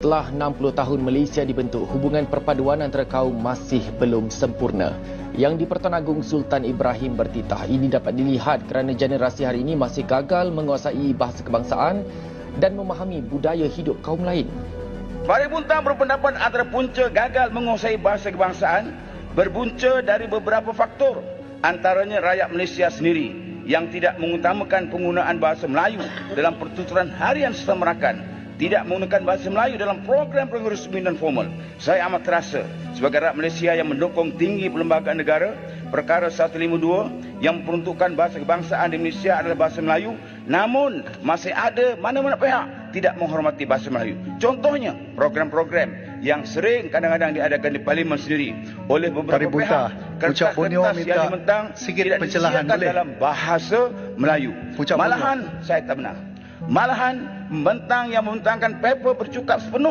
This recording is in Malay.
Setelah 60 tahun Malaysia dibentuk, hubungan perpaduan antara kaum masih belum sempurna. Yang di Pertuan Agong Sultan Ibrahim bertitah. Ini dapat dilihat kerana generasi hari ini masih gagal menguasai bahasa kebangsaan dan memahami budaya hidup kaum lain. Bari Buntang berpendapat antara punca gagal menguasai bahasa kebangsaan berbunca dari beberapa faktor. Antaranya rakyat Malaysia sendiri yang tidak mengutamakan penggunaan bahasa Melayu dalam pertuturan harian serta merakan tidak menggunakan bahasa Melayu dalam program-program resmi dan formal. Saya amat terasa sebagai rakyat Malaysia yang mendukung tinggi perlembagaan negara, perkara 152 yang memperuntukkan bahasa kebangsaan di Malaysia adalah bahasa Melayu, namun masih ada mana-mana pihak tidak menghormati bahasa Melayu. Contohnya, program-program yang sering kadang-kadang diadakan di parlimen sendiri oleh beberapa Tari pihak kertas-kertas minta yang dimentang sikit tidak boleh? dalam bahasa Melayu. Pucak Borneo. Malahan saya tak benar. Malahan membentang yang membentangkan paper bercukap sepenuhnya